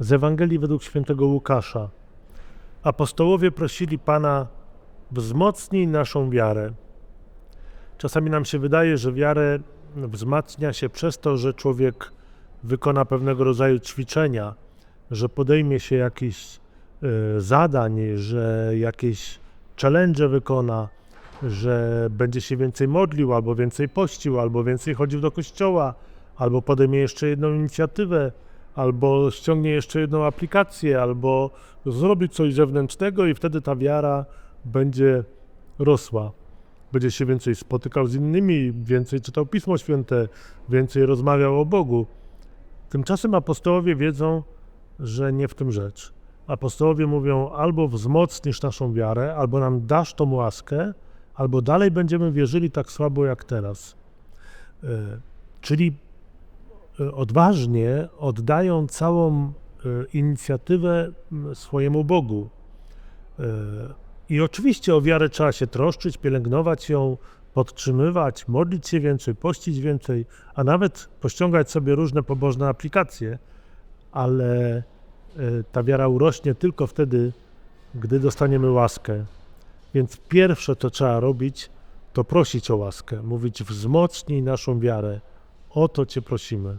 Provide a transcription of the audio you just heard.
z Ewangelii według świętego Łukasza. Apostołowie prosili Pana, wzmocnij naszą wiarę. Czasami nam się wydaje, że wiarę wzmacnia się przez to, że człowiek wykona pewnego rodzaju ćwiczenia, że podejmie się jakichś y, zadań, że jakieś challenge wykona, że będzie się więcej modlił, albo więcej pościł, albo więcej chodził do kościoła, albo podejmie jeszcze jedną inicjatywę, albo ściągnie jeszcze jedną aplikację, albo zrobi coś zewnętrznego i wtedy ta wiara będzie rosła. Będzie się więcej spotykał z innymi, więcej czytał Pismo Święte, więcej rozmawiał o Bogu. Tymczasem apostołowie wiedzą, że nie w tym rzecz. Apostołowie mówią: albo wzmocnisz naszą wiarę, albo nam dasz tą łaskę, albo dalej będziemy wierzyli tak słabo jak teraz. E, Czyli odważnie oddają całą e, inicjatywę swojemu Bogu. E, I oczywiście o wiarę trzeba się troszczyć, pielęgnować ją, podtrzymywać, modlić się więcej, pościć więcej, a nawet pościągać sobie różne pobożne aplikacje, ale e, ta wiara urośnie tylko wtedy, gdy dostaniemy łaskę. Więc pierwsze, co trzeba robić, to prosić o łaskę, mówić wzmocnij naszą wiarę. O to Cię prosimy.